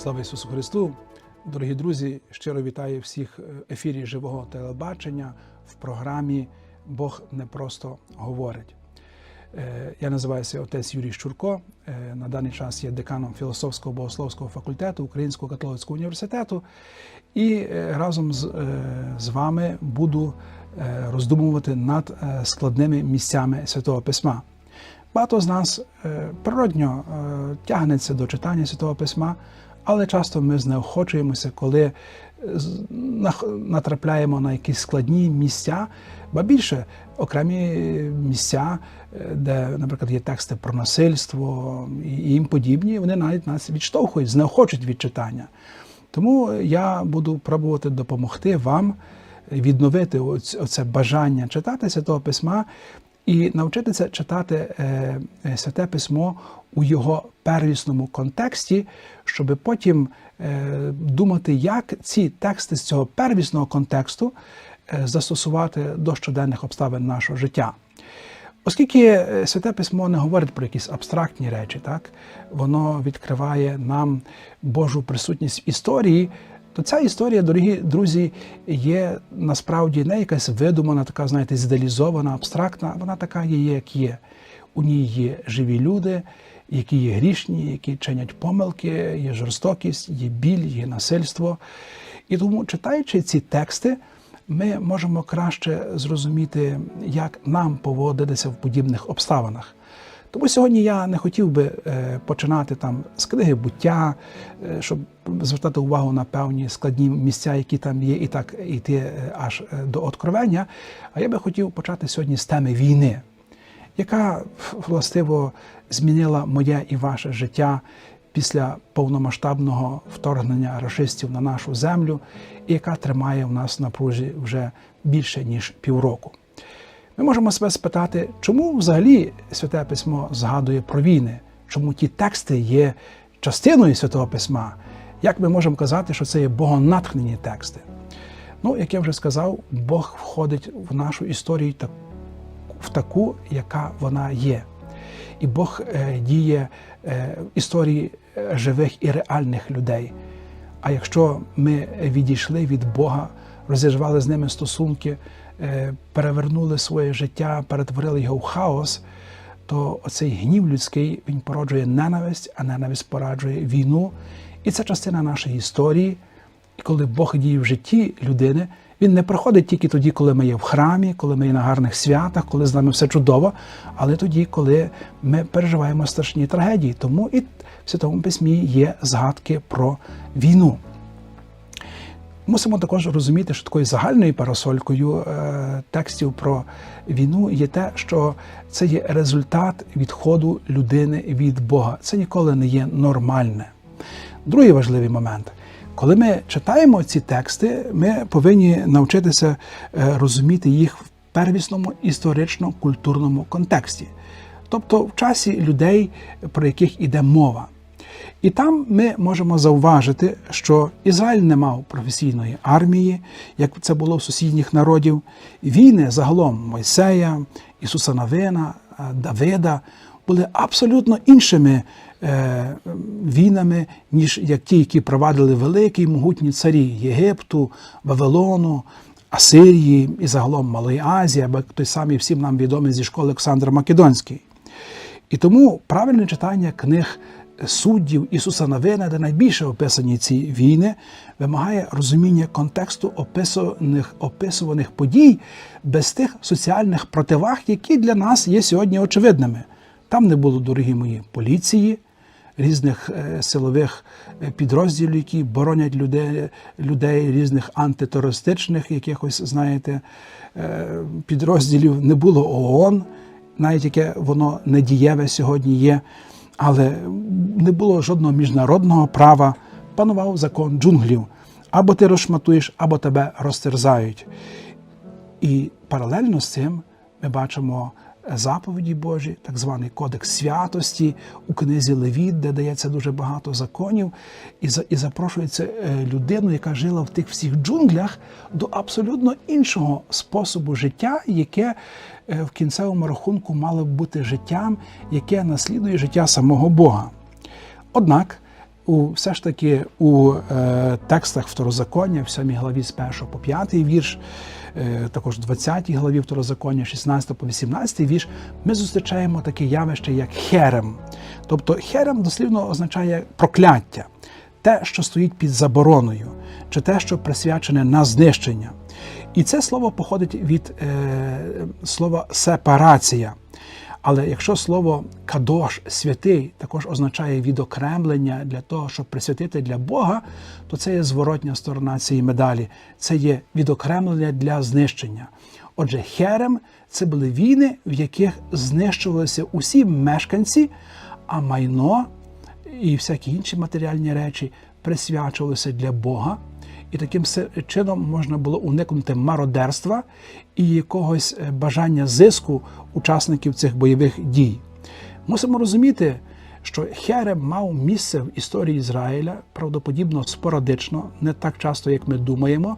Слава Ісусу Христу! Дорогі друзі, щиро вітаю всіх в ефірі живого телебачення в програмі Бог не просто говорить. Е, Я називаюся отець Юрій Щурко. Е, На даний час є деканом філософського богословського факультету Українського католицького університету. І е, разом з, е, з вами буду е, роздумувати над е, складними місцями Святого Письма. Багато з нас е, природньо е, тягнеться до читання Святого Письма, але часто ми знеохочуємося, коли е, натрапляємо на якісь складні місця, ба більше окремі місця, е, де, наприклад, є тексти про насильство і їм подібні, вони навіть нас відштовхують, знеохочуть від читання. Тому я буду пробувати допомогти вам відновити оце бажання читати Святого Письма і навчитися читати е, е, Святе Письмо у його первісному контексті, щоб потім е, думати, як ці тексти з цього первісного контексту застосувати до щоденних обставин нашого життя. Оскільки Святе Письмо не говорить про якісь абстрактні речі, так воно відкриває нам Божу присутність в історії, то ця історія, дорогі друзі, є насправді не якась видумана, така, знаєте, ідеалізована, абстрактна, вона така є, як є. У ній є живі люди, які є грішні, які чинять помилки, є жорстокість, є біль, є насильство. І тому, читаючи ці тексти, ми можемо краще зрозуміти, як нам поводитися в подібних обставинах. Тому сьогодні я не хотів би е, починати там з книги буття, е, щоб звертати увагу на певні складні місця, які там є, і так йти е, аж до откровення. А я би хотів почати сьогодні з теми війни, яка властиво змінила моє і ваше життя після повномасштабного вторгнення рашистів на нашу землю, і яка тримає в нас на пружі вже більше ніж півроку. Ми можемо себе спитати, чому взагалі Святе Письмо згадує про війни, чому ті тексти є частиною Святого Письма? Як ми можемо казати, що це є богонатхнені тексти? Ну, як я вже сказав, Бог входить в нашу історію в таку, яка вона є. І Бог е, діє е, в історії е, живих і реальних людей. А якщо ми відійшли від Бога, розірвали з ними стосунки, перевернули своє життя, перетворили його в хаос, то оцей гнів людський він породжує ненависть, а ненависть породжує війну. І це частина нашої історії. І коли Бог діє в житті людини, він не приходить тільки тоді, коли ми є в храмі, коли ми є на гарних святах, коли з нами все чудово, але тоді, коли ми переживаємо страшні трагедії. Тому і в Святому Письмі є згадки про війну. Мусимо також розуміти, що такою загальною парасолькою е, текстів про війну є те, що це є результат відходу людини від Бога. Це ніколи не є нормальне. Другий важливий момент. Коли ми читаємо ці тексти, ми повинні навчитися е, розуміти їх в первісному історично-культурному контексті, тобто в часі людей, про яких іде мова. І там ми можемо зауважити, що Ізраїль не мав професійної армії, як це було в сусідніх народів. Війни загалом Мойсея, Ісуса Навина, е, Давида були абсолютно іншими е, війнами, ніж як ті, які провадили великі й могутні царі Єгипту, Вавилону, Асирії і загалом Малої Азії, або той самий всім нам відомий зі школи Олександр Македонський. І тому правильне читання книг суддів Ісуса Навина, де найбільше описані ці війни, вимагає розуміння контексту описаних, описуваних подій без тих соціальних противаг, які для нас є сьогодні очевидними. Там не було, дорогі мої, поліції, різних е, силових е, підрозділів, які боронять людей, людей різних антитерористичних якихось, знаєте, е, підрозділів. Не було ООН, навіть яке воно недієве сьогодні є, але не було жодного міжнародного права, панував закон джунглів. Або ти розшматуєш, або тебе розтерзають. І паралельно з цим ми бачимо заповіді Божі, так званий кодекс святості у книзі Левіт, де дається дуже багато законів, і і запрошується е, людину, яка жила в тих всіх джунглях, до абсолютно іншого способу життя, яке е, в кінцевому рахунку мало б бути життям, яке наслідує життя самого Бога. Однак у все ж таки у е, текстах Второзаконня, в 7 главі з 1 по 5 вірш, також в 20 главі Второзаконня, 16 по 18 вірш, ми зустрічаємо таке явище, як херем. Тобто херем дослівно означає прокляття, те, що стоїть під забороною, чи те, що присвячене на знищення. І це слово походить від е, слова сепарація. Але якщо слово кадош святий також означає відокремлення для того, щоб присвятити для Бога, то це є зворотня сторона цієї медалі. Це є відокремлення для знищення. Отже, херем це були війни, в яких знищувалися усі мешканці, а майно і всякі інші матеріальні речі присвячувалися для Бога. І таким чином можна було уникнути мародерства і якогось е, бажання зиску учасників цих бойових дій. Мусимо розуміти, що Херем мав місце в історії Ізраїля правдоподібно спорадично, не так часто, як ми думаємо.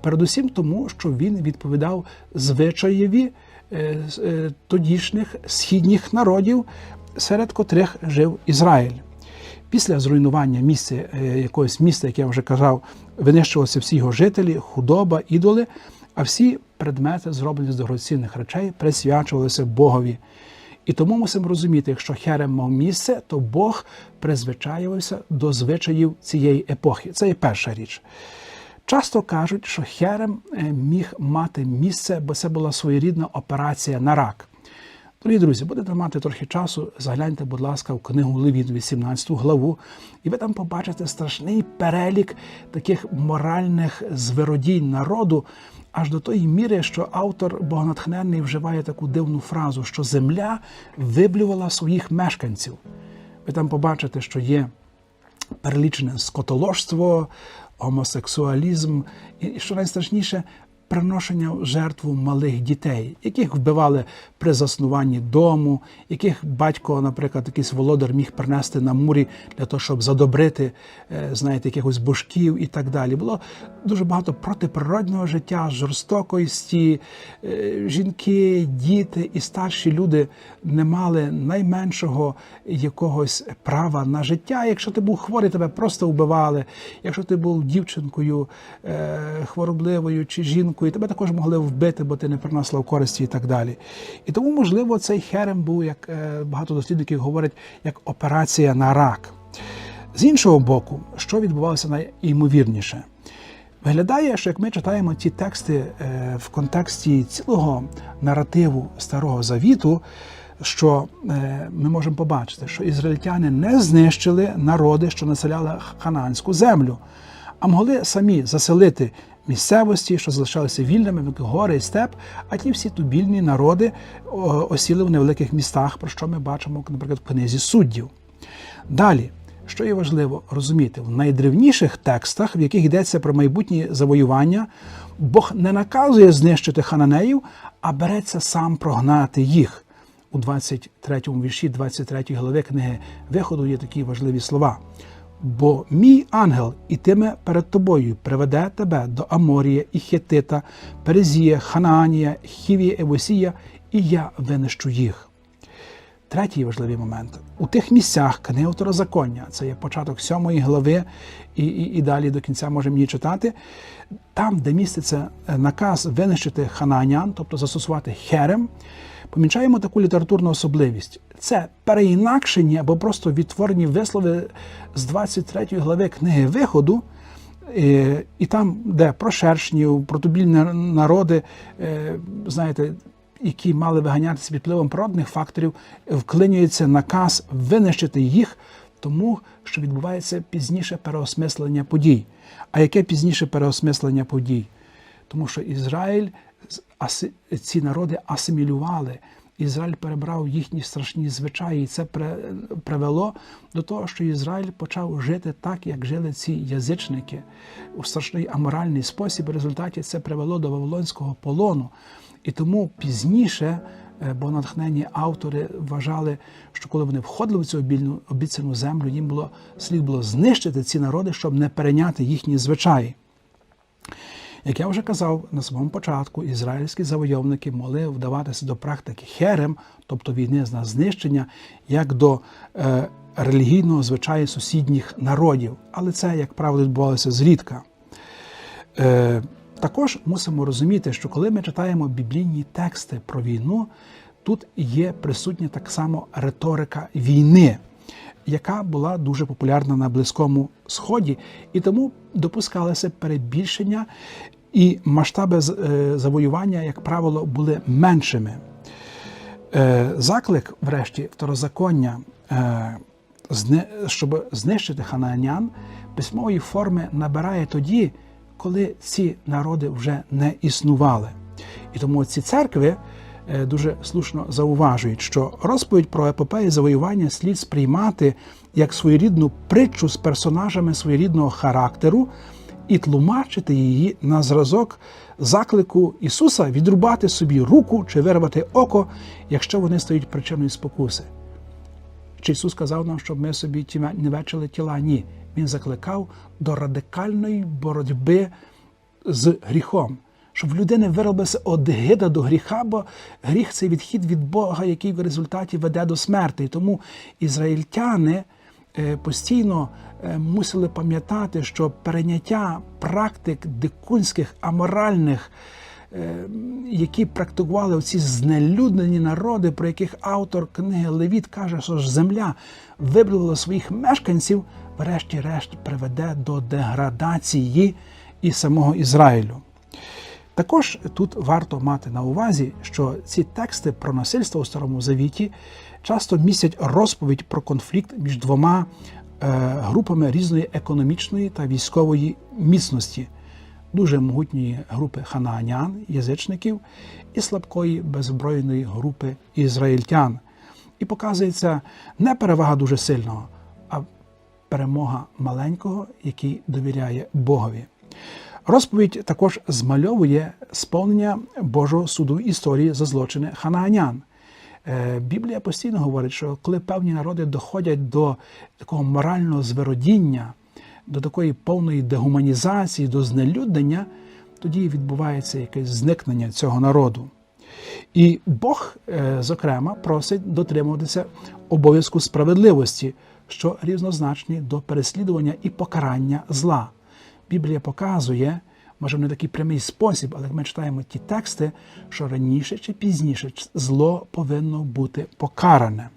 Передусім тому, що він відповідав звичаєві е, е, тодішніх східніх народів, серед котрих жив Ізраїль. Після зруйнування місця, е, якогось міста, як я вже казав, винищувалися всі його жителі, худоба, ідоли, а всі предмети, зроблені з дорогоцінних речей, присвячувалися Богові. І тому мусимо розуміти, якщо Херем мав місце, то Бог призвичаювався до звичаїв цієї епохи. Це є перша річ. Часто кажуть, що Херем е, міг мати місце, бо це була своєрідна операція на рак. Дорогі друзі, будете мати трохи часу, загляньте, будь ласка, в книгу Левіт, 18 главу, і ви там побачите страшний перелік таких моральних звиродінь народу, аж до тої міри, що автор богонатхненний вживає таку дивну фразу, що земля виблювала своїх мешканців. Ви там побачите, що є перелічене скотоложство, гомосексуалізм і, що найстрашніше, приношення в жертву малих дітей, яких вбивали при заснуванні дому, яких батько, наприклад, якийсь володар міг принести на мурі для того, щоб задобрити, е, знаєте, якихось божків і так далі. Було дуже багато протиприродного життя, жорстокості. Е, Жінки, діти і старші люди не мали найменшого якогось права на життя. Якщо ти був хворий, тебе просто вбивали. Якщо ти був дівчинкою е, хворобливою чи жінкою, тебе також могли вбити, бо ти не приносила користі і так далі. І тому, можливо, цей херем був, як е, багато дослідників говорять, як операція на рак. З іншого боку, що відбувалося найімовірніше? Виглядає, що як ми читаємо ті тексти е, в контексті цілого наративу Старого Завіту, що е, ми можемо побачити, що ізраїльтяни не знищили народи, що населяли хананську землю, а могли самі заселити місцевості, що залишалися вільними, гори і степ, а ті всі тубільні народи осіли в невеликих містах, про що ми бачимо, наприклад, в книзі суддів. Далі, що є важливо розуміти, в найдревніших текстах, в яких йдеться про майбутні завоювання, Бог не наказує знищити хананеїв, а береться сам прогнати їх. У 23 вірші 23 глави книги Виходу є такі важливі слова. Бо мій ангел ітиме перед тобою, приведе тебе до Аморія і Хетита, Перезія, Ханаанія, Хівія, Евосія, і я винищу їх. Третій важливий момент у тих місцях книги Второзаконня, це є початок сьомої глави, і, і, і далі до кінця можемо її читати. Там, де міститься е, наказ винищити ханаанян, тобто застосувати херем, помічаємо таку літературну особливість. Це переінакшені або просто відтворені вислови з 23 глави книги Виходу. Е, І там, де про шершнів, про тубільні народи, е, знаєте, які мали виганятися під впливом природних факторів, вклинюється наказ винищити їх, тому що відбувається пізніше переосмислення подій. А яке пізніше переосмислення подій? Тому що Ізраїль ці народи асимілювали. Ізраїль перебрав їхні страшні звичаї, і це привело до того, що Ізраїль почав жити так, як жили ці язичники у страшний аморальний спосіб. В результаті це привело до Вавилонського полону. І тому пізніше, е, бо натхнені автори вважали, що коли вони входили в цю обіцяну землю, їм було слід було знищити ці народи, щоб не перейняти їхні звичаї. Як я вже казав на самому початку, ізраїльські завойовники могли вдаватися до практики херем, тобто війни на знищення, як до е, релігійного звичаю сусідніх народів. Але це, як правило, відбувалося зрідка. Е, також мусимо розуміти, що коли ми читаємо біблійні тексти про війну, тут є присутня так само риторика війни, яка була дуже популярна на Близькому Сході, і тому допускалося перебільшення, і масштаби е, завоювання, як правило, були меншими. Е, заклик, врешті, второзаконня, е, щоб знищити ханаанян, письмової форми набирає тоді, коли ці народи вже не існували. І тому ці церкви дуже слушно зауважують, що розповідь про епопеї завоювання слід сприймати як своєрідну притчу з персонажами своєрідного характеру і тлумачити її на зразок заклику Ісуса відрубати собі руку чи вирвати око, якщо вони стають причиною спокуси. Чи Ісус сказав нам, щоб ми собі не вечили тіла? Ні. Він закликав до радикальної боротьби з гріхом, щоб в людини виробилася огида до гріха, бо гріх це відхід від Бога, який в результаті веде до смерти. І тому ізраїльтяни е, постійно е, мусили пам'ятати, що перейняття практик дикунських, аморальних. Е, які практикували оці знелюднені народи, про яких автор книги Левіт каже, що ж земля виблювала своїх мешканців, врешті-решт приведе до деградації і самого Ізраїлю. Також тут варто мати на увазі, що ці тексти про насильство у Старому Завіті часто містять розповідь про конфлікт між двома е, групами різної економічної та військової міцності дуже могутньої групи ханаанян, язичників і слабкої беззбройної групи ізраїльтян. І показується не перевага дуже сильного, а перемога маленького, який довіряє Богові. Розповідь також змальовує сповнення Божого суду історії за злочини ханаанян. Е, Біблія постійно говорить, що коли певні народи доходять до такого морального звиродіння, до такої повної дегуманізації, до знелюднення, тоді відбувається якесь зникнення цього народу. І Бог, е, зокрема, просить дотримуватися обов'язку справедливості, що рівнозначні до переслідування і покарання зла. Біблія показує, може, не такий прямий спосіб, але ми читаємо ті тексти, що раніше чи пізніше зло повинно бути покаране.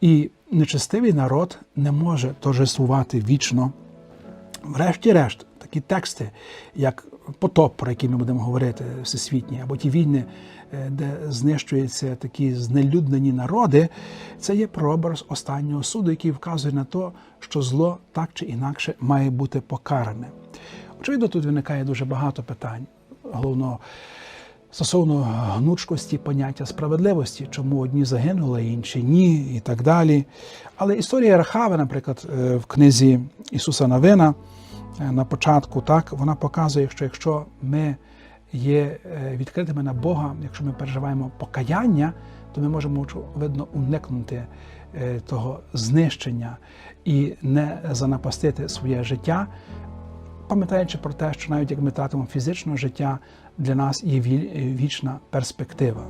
І нечестивий народ не може торжествувати вічно. Врешті-решт, такі тексти, як потоп, про який ми будемо говорити всесвітні, або ті війни, е, де знищуються такі знелюднені народи, це є прообраз останнього суду, який вказує на те, що зло так чи інакше має бути покаране. Очевидно, тут виникає дуже багато питань. Головно, стосовно гнучкості поняття справедливості, чому одні загинули, інші ні, і так далі. Але історія Рахави, наприклад, е, в книзі Ісуса Навина на початку, так, вона показує, що якщо ми є е, відкритими на Бога, якщо ми переживаємо покаяння, то ми можемо видно уникнути того знищення і не занапастити своє життя пам'ятаючи про те, що навіть як ми тратимо фізичне життя, для нас є вічна перспектива.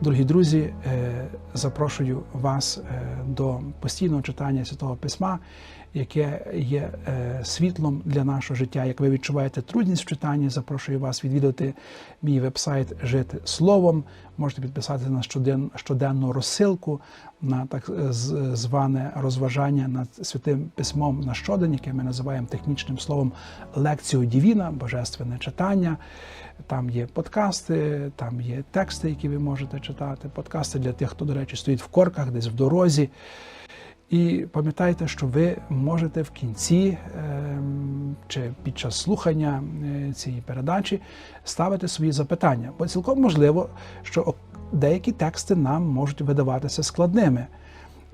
Дорогі друзі, е, запрошую вас е, до постійного читання Святого Письма, яке є е, світлом для нашого життя. Як ви відчуваєте трудність в читанні, запрошую вас відвідати мій вебсайт Жити Словом. Можете підписатися на щоденну розсилку на так зване розважання над святим письмом на щодень, яке ми називаємо технічним словом лекціо Дівіна, божественне читання. Там є подкасти, там є тексти, які ви можете читати. Подкасти для тих, хто, до речі, стоїть в корках, десь в дорозі. І пам'ятайте, що ви можете в кінці ем, чи під час слухання е, цієї передачі ставити свої запитання. Бо цілком можливо, що деякі тексти нам можуть видаватися складними.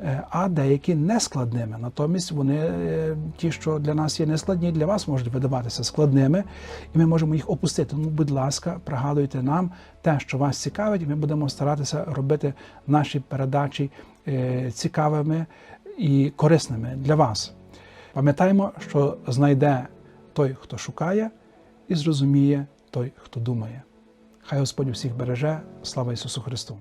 Е, а деякі нескладними. Натомість вони, е, ті, що для нас є нескладні, для вас можуть видаватися складними, і ми можемо їх опустити. Тому, будь ласка, пригадуйте нам те, що вас цікавить, і ми будемо старатися робити наші передачі цікавими і корисними для вас. Пам'ятаємо, що знайде той, хто шукає, і зрозуміє той, хто думає. Хай Господь усіх береже. Слава Ісусу Христу!